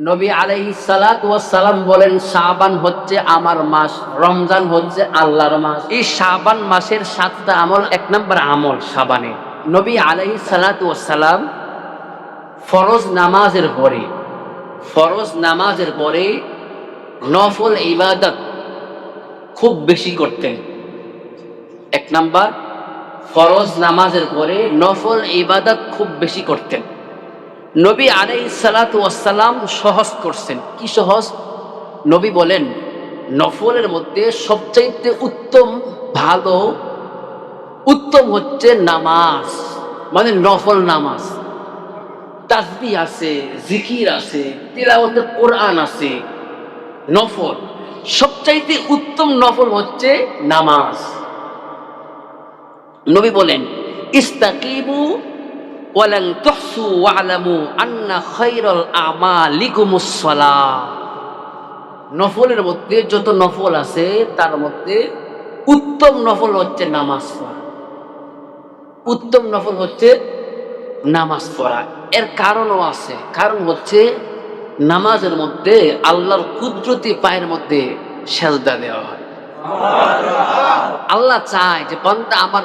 নবী আলাইহি সালাম বলেন, শাবান হচ্ছে আমার মাস, রমজান হচ্ছে আল্লাহর মাস। এই শাবান মাসের সাতটা আমল, এক নম্বর আমল শাবানে। নবী আলাইহি সালাম ফরজ নামাজের পরে, ফরজ নামাজের পরে নফল ইবাদত খুব বেশি করতেন। এক নাম্বার, ফরজ নামাজের পরে নফল ইবাদত খুব বেশি করতেন। নবী আলাই সালাতাম সহজ করছেন। কি সহজ? নবী বলেন, নফলের মধ্যে সবচাইতে উত্তম, ভালো, উত্তম হচ্ছে নামাজ মানে নফল নামাজ। তাসবি আছে, জিকির আছে, তিলাওয়াতের কোরআন আছে, নফল। সবচাইতে উত্তম নফল হচ্ছে নামাজ। নবী বলেন ইস্তাকিবু ওয়ালাং তুহসু ওয়ালামু আন্না খাইরাল আমালিকুমুস সালাহ নফলের মধ্যে যত নফল আছে, তার মধ্যে উত্তম নফল হচ্ছে নামাজ পড়া। উত্তম নফল হচ্ছে নামাজ পড়া। এর কারণও আছে। কারণ হচ্ছে নামাজের মধ্যে আল্লাহর কুদরতি পায়ের মধ্যে সেজদা দেওয়া হয়। আল্লাহ চায় যে বন্দা আমার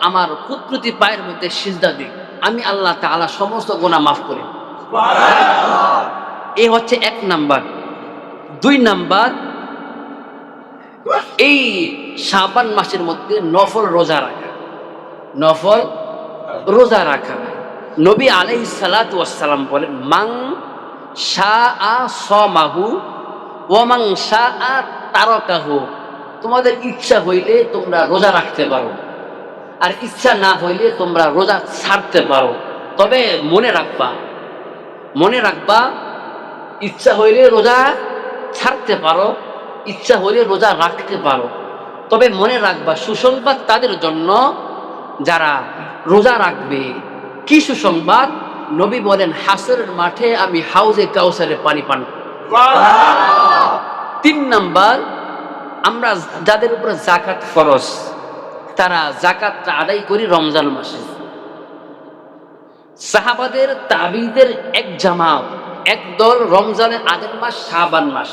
আমার কুদরতি পায়ের মধ্যে সিজদা দিক। আমি আল্লাহ তাআলা সমস্ত গুনাহ মাফ করি। এই হচ্ছে এক নাম্বার। দুই নাম্বার এই শাবান মাসের মধ্যে নফল রোজা রাখা। নফল রোজা রাখা। নবী আলাইহিস সালাতু ওয়াসসালাম বলেন মাং শাআ সমাহু ওয়ামাং শাআ তারাকাহু। তোমাদের ইচ্ছা হইলে তোমরা রোজা রাখতে পারো। আর ইচ্ছা না হইলে তোমরা রোজা ছাড়তে পারো। তবে মনে রাখবা মনে রাখবা ইচ্ছা হইলে রোজা ছাড়তে পারো ইচ্ছা হইলে রোজা রাখতে পারো। তবে মনে রাখবা সুসংবাদ তাদের জন্য যারা রোজা রাখবে। কি সুসংবাদ? নবী বলেন হাসরের মাঠে আমি হাউজে কাউসারে পানি পান। তিন নাম্বার আমরা যাদের উপরে জাকাত ফরজ তারা জাকাতটা আদায় করি রমজান মাসে। সাহাবাদের তাবিদের এক জামাত, এক দল রমজানের আগের মাস, শাবান মাস।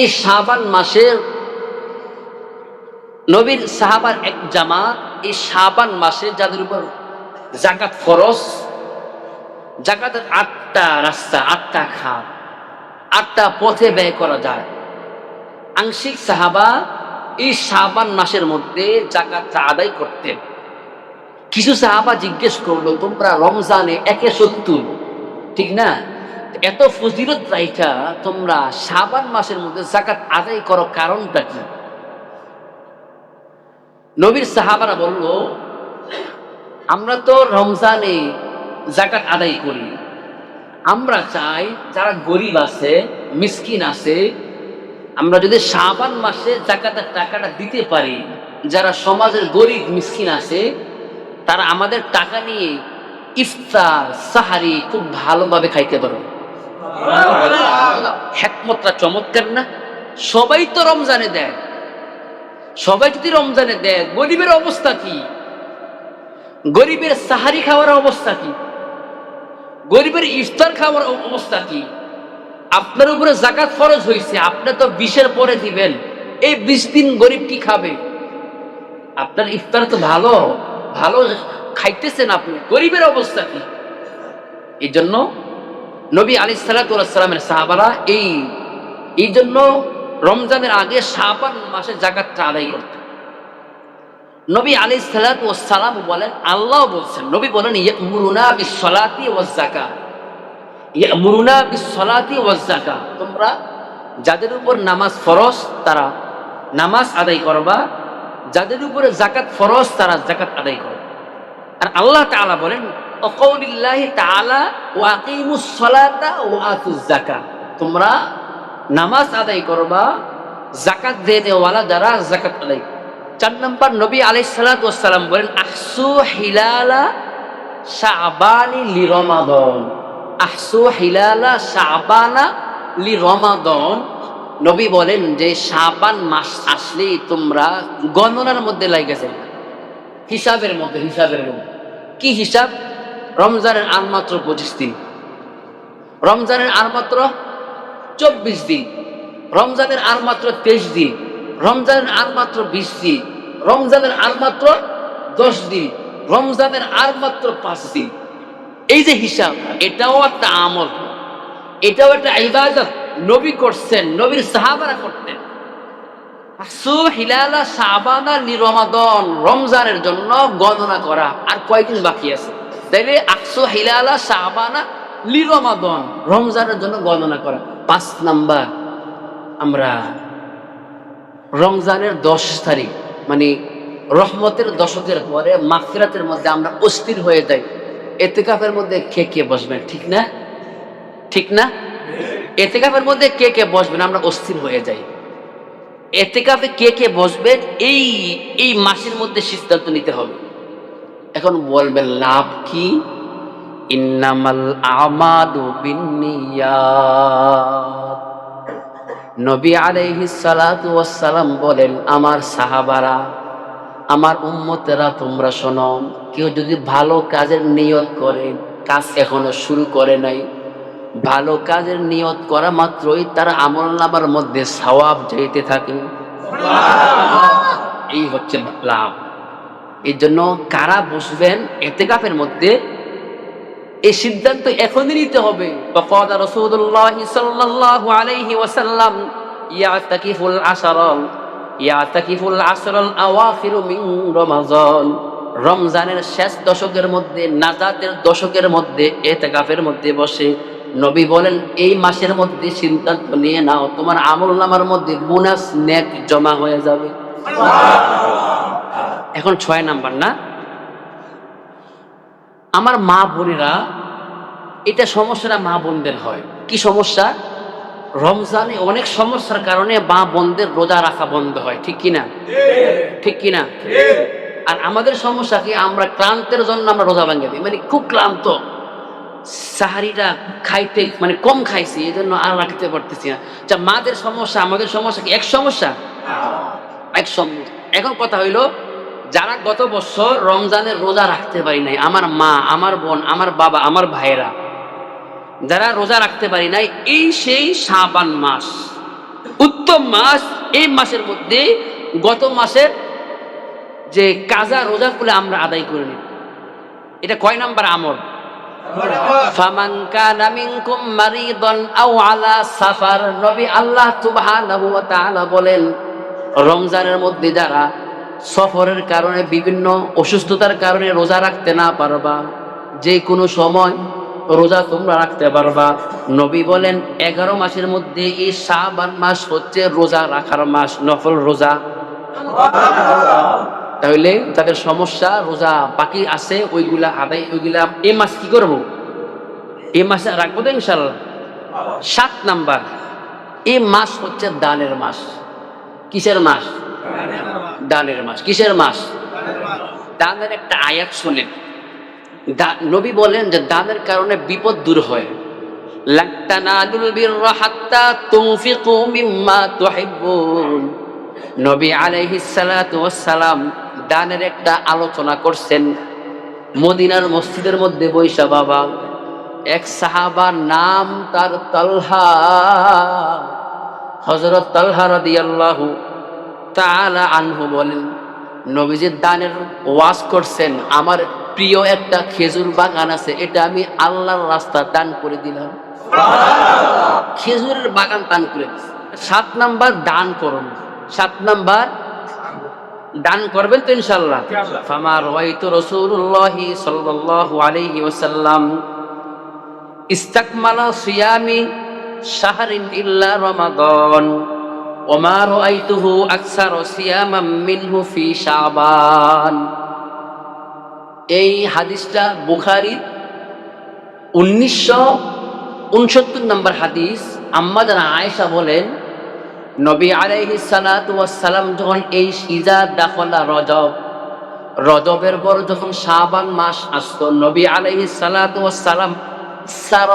এই শাবান মাসের নবীর সাহাবার এক জামাত, এই শাবান মাসে যাদের উপর জাকাত ফরজ, জাকাতের আটটা রাস্তা, আটটা খাত, আটটা পথে ব্যয় করা যায়। আংশিক সাহাবা এই শাবান মাসের মধ্যে জাকাতটা আদায় করতেন কিছু সাহাবা জিজ্ঞেস করল, তোমরা রমজানে একে সত্তর, ঠিক না? এত ফজিলত রাইটা তোমরা শাবান মাসের মধ্যে জাকাত আদায় করো কারণটা কি? নবীর সাহাবারা বলল, আমরা তো রমজানে জাকাত আদায় করি। আমরা চাই যারা গরিব আছে, মিসকিন আছে আমরা যদি শাবান মাসে জাকাতের টাকাটা দিতে পারি, যারা সমাজের গরিব মিসকিন আছে, তারা আমাদের টাকা নিয়ে ইফতার, সাহারি খুব ভালোভাবে খাইতে পারবে। হ্যাকমতটা চমৎকার না? সবাই তো রমজানে দেয়। সবাই যদি রমজানে দেয়, গরিবের অবস্থা কি? গরিবের সাহারি খাওয়ার অবস্থা কি? গরিবের ইফতার খাওয়ার অবস্থা কি? আপনার উপরে জাকাত ফরজ হয়েছে আপনি তো বিশের পরে দিবেন। এই বিশ দিন গরিব কি খাবে? আপনার ইফতার তো ভালো ভালো খাইতেছেন আপনি। গরিবের অবস্থা কি? এই জন্য নবী আলি সাল্লামের সাহাবারা এই এই জন্য রমজানের আগে শাবান মাসে জাকাতটা আদায় করতেন। নবী আলি সালাম বলেন, আল্লাহ বলছেন, নবী বলেন ইয়ে মুরুনা বিশ্বলাতি ও জাকা মুরুনা বিশ্বলাতি ও জাকা তোমরা যাদের উপর নামাজ ফরজ, তারা নামাজ আদায় করবা। যাদের উপরে জাকাত ফরজ, তারা জাকাত আদায় করবে আর আল্লাহ তাআলা বলেন অকৌলিল্লাহি তাআলা, ওয়া আকিমুস সালাতা, ওয়া আতুজ যাকাত। তোমরা নামাজ আদায় করবা জাকাত দিয়ে দেওয়ালা যারা জাকাত আদায়। চার নম্বর, নবী ওয়াস সালাম বলেন, আহসু হিলালা শাবানি লি রমাদান। আহসু হিলালা শাবানা লি রমাদান। নবী বলেন যে শাবান মাস আসলেই তোমরা গণনার মধ্যে লাগেছে হিসাবের মধ্যে হিসাবের মধ্যে। কি হিসাব? রমজানের আর মাত্র পঁচিশ দিন। রমজানের আর মাত্র চব্বিশ দিন। রমজানের আর মাত্র তেইশ দিন। রমজানের আর মাত্র বিশ দিন। রমজানের আর মাত্র দশ দিন। রমজানের আর মাত্র পাঁচ দিন। এই যে হিসাব, এটাও একটা আমল। এটাও একটা ইবাদত। নবী করছেন, নবীর সাহাবারা করতেন। হিলালা সাবানা নিরমাদন, রমজানের জন্য গণনা করা আর কয়দিন বাকি আছে? তাইলে আকসু, হিলালা সাবানা লিরমাদন রমজানের জন্য গণনা করা। পাঁচ নাম্বার, আমরা রমজানের দশ তারিখ মানে রহমতের দশকের পরে মাফিরাতের মধ্যে আমরা অস্থির হয়ে যাই। এতেকাফের মধ্যে কে কে বসবেন? ঠিক না? ঠিক না? এতেকাফের মধ্যে কে কে বসবেন? আমরা অস্থির হয়ে যাই। এতেকাফে কে কে বসবেন? এই এই মাসের মধ্যে সিদ্ধান্ত নিতে হবে। এখন বলবেন, লাভ কি? ইন্নামাল বিন্নিয়াত। নবী আলাইহিস সালাতু ওয়াসসালাম বলেন, আমার সাহাবারা আমার উম্মতেরা তোমরা শোনো কেউ যদি ভালো কাজের নিয়ত করে কাজ এখনও শুরু করে নাই ভালো কাজের নিয়ত করা মাত্রই তার আমল নামার মধ্যে সওয়াব যেতে থাকে। এই হচ্ছে লাভ। এই জন্য কারা বসবেন এতে কাপের মধ্যে এই সিদ্ধান্ত এখনই নিতে হবে। রসুল্লাহ সাল্লাহ আলাইহি ওয়াসাল্লাম ইয়াতাকিফুল আশারল ইয়াতাকিফুল আসরল আওয়াফিরু মিন রমাজান। রমজানের শেষ দশকের মধ্যে, নাজাতের দশকের মধ্যে, এতেকাফের মধ্যে বসে। নবী বলেন, এই মাসের মধ্যে সিদ্ধান্ত নিয়ে নাও, তোমার আমল নামার মধ্যে বোনাস নেক জমা হয়ে যাবে। এখন ছয় নাম্বার না? আমার মা বোনেরা, এটা সমস্যাটা মা বোনদের হয়। কি সমস্যা? রমজানে অনেক সমস্যার কারণে মা বোনদের রোজা রাখা বন্ধ হয়, ঠিক কিনা? ঠিক কিনা? আর আমাদের সমস্যা কি, আমরা ক্লান্তের জন্য আমরা রোজা ভাঙে দিই। মানে খুব ক্লান্ত। সাহারিটা খাইতে মানে কম খাইছি এই জন্য আর রাখতে পারতেছি না। আচ্ছা মাদের সমস্যা, আমাদের সমস্যা কি? এক সমস্যা? এক সমস্যা এখন কথা হইল, যারা গত বছর রমজানের রোজা রাখতে পারি নাই, আমার মা, আমার বোন, আমার বাবা, আমার ভাইয়েরা যারা রোজা রাখতে পারি নাই, এই সেই সাবান মাস। উত্তম মাস এই মাসের মধ্যে গত মাসের যে কাজা রোজা খুলে আমরা আদায় করে নিই। এটা কয় নাম্বার আমল? ফামান কানা মিনকুম মারিদান আও আলা সাফার, নবী আল্লাহ সুবহানাহু ওয়া তাআলা বলেন, রমজানের মধ্যে যারা সফরের কারণে বিভিন্ন অসুস্থতার কারণে রোজা রাখতে না পারবা, যে কোনো সময় রোজা তোমরা রাখতে পারবা। নবী বলেন, এগারো মাসের মধ্যে এই শাবান মাস হচ্ছে রোজা রাখার মাস, নফল রোজা। তাহলে তাদের সমস্যা, রোজা বাকি আছে, ওইগুলা আদায়, ওইগুলা এ মাস কি করব? এ মাসে রাখব তো ইনশাল্লাহ সাত নাম্বার, এ মাস হচ্ছে দানের মাস। কিসের মাস? দানের মাস। কিসের মাস? দানের একটা আয়াত শোনেন। নবী বলেন যে দানের কারণে বিপদ দূর হয়। নবী আলাইহিস সালাতু ওয়াস দানের একটা আলোচনা করছেন। মদিনার মসজিদের মধ্যে বৈশা বাবা, এক সাহাবার নাম তার তালহা। হজরত তালহা রাদিয়াল্লাহু তাআলা আনহু বলেন নবীজির দানের ওয়াজ করছেন, আমার প্রিয় একটা খেজুর বাগান আছে, এটা আমি আল্লাহর রাস্তা দান করে দিলাম। খেজুরের বাগান দান করে সাত নাম্বার দান করুন। সাত নাম্বার দান করবেন তো ইনশাল্লাহ ফামা রাইতু রাসূলুল্লাহি সাল্লাল্লাহু আলাইহি ওয়াসাল্লাম, ইস্তাকমালা সিয়ামি শাহরিন ইল্লা রমাদান। এই হাদিসটা বুখারীর উনিশশো উনসত্তর নম্বর হাদিস। আম্মা জানা আয়েশা বলেন, নবী আলাইহি সালাম যখন এই ইজা দাখলা রজব, রজবের পর যখন শাবান মাস আসতো, নবী আলাইহি সালাম সার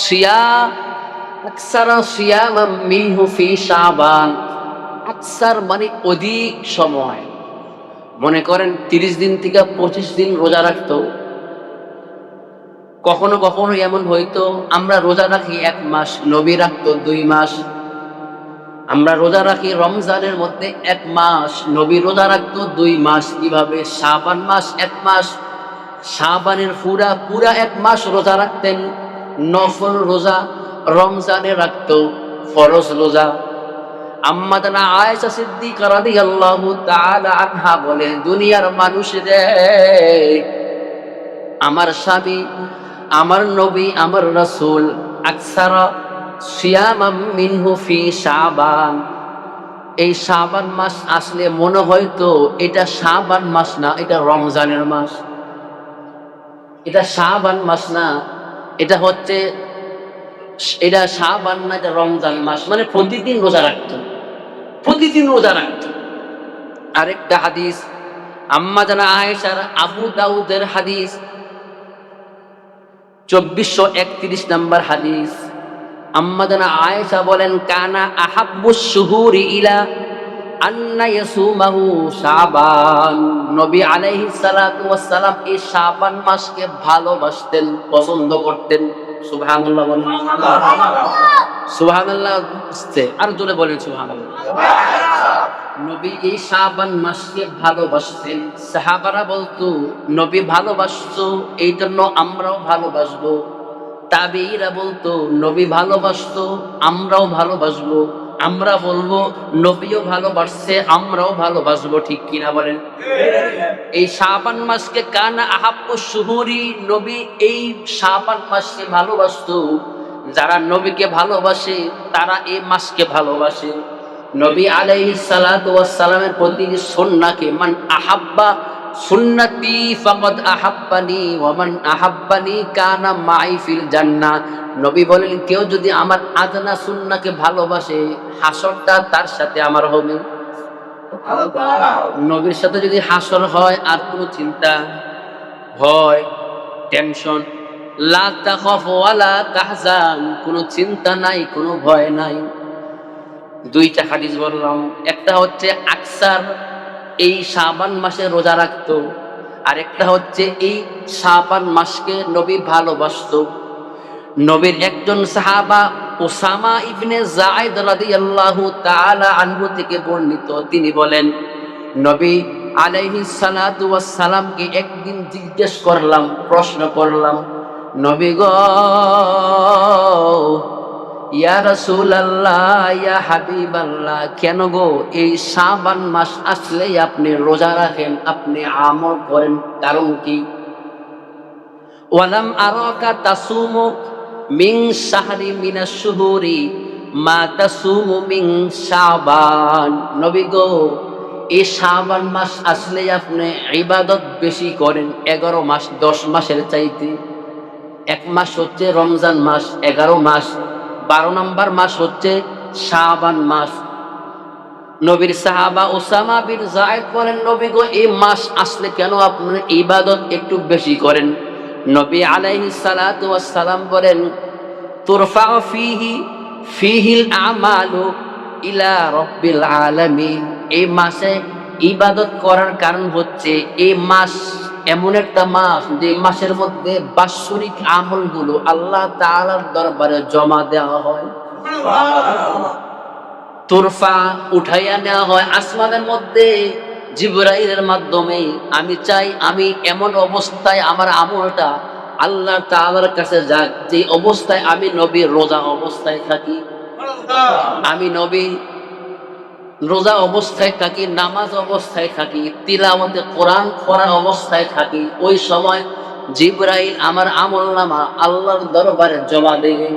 সিয়া আকসার সিয়াম মিনহু ফি শাবান। আকসার মানে অধিক সময়। মনে করেন তিরিশ দিন থেকে পঁচিশ দিন রোজা রাখতো। কখনো কখনো এমন হইতো আমরা রোজা রাখি এক মাস, নবী রাখতো দুই মাস। আমরা রোজা রাখি রমজানের মধ্যে এক মাস, নবী রোজা রাখতো দুই মাস। কীভাবে? শাবান মাস এক মাস। শাবানের ফুরা পুরা এক মাস রোজা রাখতেন। নফল রোজা রমজানে রাখতো, ফরজ রোজা। আম্মাদানা আয়েশা সিদ্দিকা রাদিয়াল্লাহু তাআলা আনহা বলেন, দুনিয়ার মানুষদের, আমার স্বামী, আমার নবী, আমার রাসূল, আকসারা সিয়ামাম মিনহু ফি শাবান। এই শাবান মাস আসলে মনে হয় তো, এটা শাবান মাস না, এটা রমজানের মাস। এটা শাবান মাস না, এটা হচ্ছে এটা শাবান না, এটা রমজান মাস মানে প্রতিদিন রোজা রাখতো। প্রতিদিন রোজা রাখতো। আরেকটা হাদিস, আম্মা জানা আয়েশার আবু দাউদের হাদিস, চব্বিশশো একত্রিশ নম্বর হাদিস। আম্মা জানা আয়েশা বলেন, কানা আহাব্বু শুহুরি ইলা আন্না ইয়াসুমাহু শাবান। নবী আলাইহিস সালাতু ওয়াস সালাম এই শাবান মাসকে ভালোবাসতেন, পছন্দ করতেন। সুবহানাল্লাহ বলেন। আর জোরে বলেন সুবহানাল্লাহ। নবী এই শাহবান মাসকে ভালোবাসতেন। সাহাবারা বলতো, নবী ভালোবাসতো এই জন্য আমরাও ভালোবাসবো। তাবেইরা বলতো, নবী ভালোবাসতো, আমরাও ভালোবাসবো। আমরা বলব নবীও ভালোবাসছে আমরাও ভালোবাসবো ঠিক কিনা বলেন? এই শাবান মাসকে কানা আহাব্য শুহুরি নবী এই শাবান মাসকে ভালোবাসতো। যারা নবীকে ভালোবাসে তারা এই মাসকে ভালোবাসে। নবী আলাইহি সালাতু সালামের প্রতি সুন্নাহকে মান আহাব্বা সুন্নতি ফাকাদ আহাব্বানি ওয়া মান আহাব্বানি কানা মাই ফিল জান্নাত নবী বলেন, কেউ যদি আমার আদনা সুন্নাহকে ভালোবাসে, হাসরটা তার সাথে আমার হবে। নবীর সাথে যদি হাসর হয়, আর কোনো চিন্তা, ভয়, টেনশন, লা তাখাফ ওয়ালা তাহজান, কোনো চিন্তা নাই, কোনো ভয় নাই। দুইটা হাদিস বললাম। একটা হচ্ছে আকসার এই শাবান মাসে রোজা রাখত। আর একটা হচ্ছে এই শাবান মাসকে নবী ভালোবাসত। নবীর একজন সাহাবা ওসামা ইবনে জায়দ রাদিয়াল্লাহু তাআলা আনহু থেকে বর্ণিত। তিনি বলেন, নবী আলাইহি সালাতু ওয়াস একদিন জিজ্ঞেস করলাম, প্রশ্ন করলাম, নবী গো ইয়া রাসূলুল্লাহ, ইয়া হাবিবাল্লাহ, কেন গো এই শাবান মাস আসলেই আপনি রোজা রাখেন, আপনি আমল করেন, কারণ কি? ওয়ালাম আরাকা তাসুমু মিন শাহরি মিনাশ শুহুরি, মা তাসুমু মিন শাবান। নবী গো, এই শাবান মাস আসলে আপনি ইবাদত বেশি করেন, এগারো মাস, দশ মাসের চাইতে। এক মাস হচ্ছে রমজান মাস, এগারো মাস বারো নম্বর মাস হচ্ছে শাবান মাস। নবীর সাহাবা ওসামা বিন জায়েদ বলেন, নবী গো, এই মাস আসলে কেন আপনার ইবাদত একটু বেশি করেন? নবী আলাইহি সালাম বলেন তুরফা ফিহি, ফিহিল আমালু ইলা রাব্বিল আলামিন। এই মাসে ইবাদত করার কারণ হচ্ছে, এই মাস এমন একটা মাস যে মাসের মধ্যে বাৎসরিক আমলগুলো আল্লাহ তাআলার দরবারে জমা দেওয়া হয়। তোরফা উঠাইয়া নেওয়া হয় আসমানের মধ্যে। জিব্রাইলের মাধ্যমে আমি চাই আমি এমন অবস্থায় আমার আমলটা আল্লাহ তাআলার কাছে যাক। যে অবস্থায় আমি নবী রোজা অবস্থায় থাকি। আমি নবী রোজা অবস্থায় থাকি, নামাজ অবস্থায় থাকি, তিলাওয়াতে কোরআন পড়া অবস্থায় থাকি, ওই সময় জিব্রাইল আমার আমল নামা আল্লাহর দরবারে জমা দেবে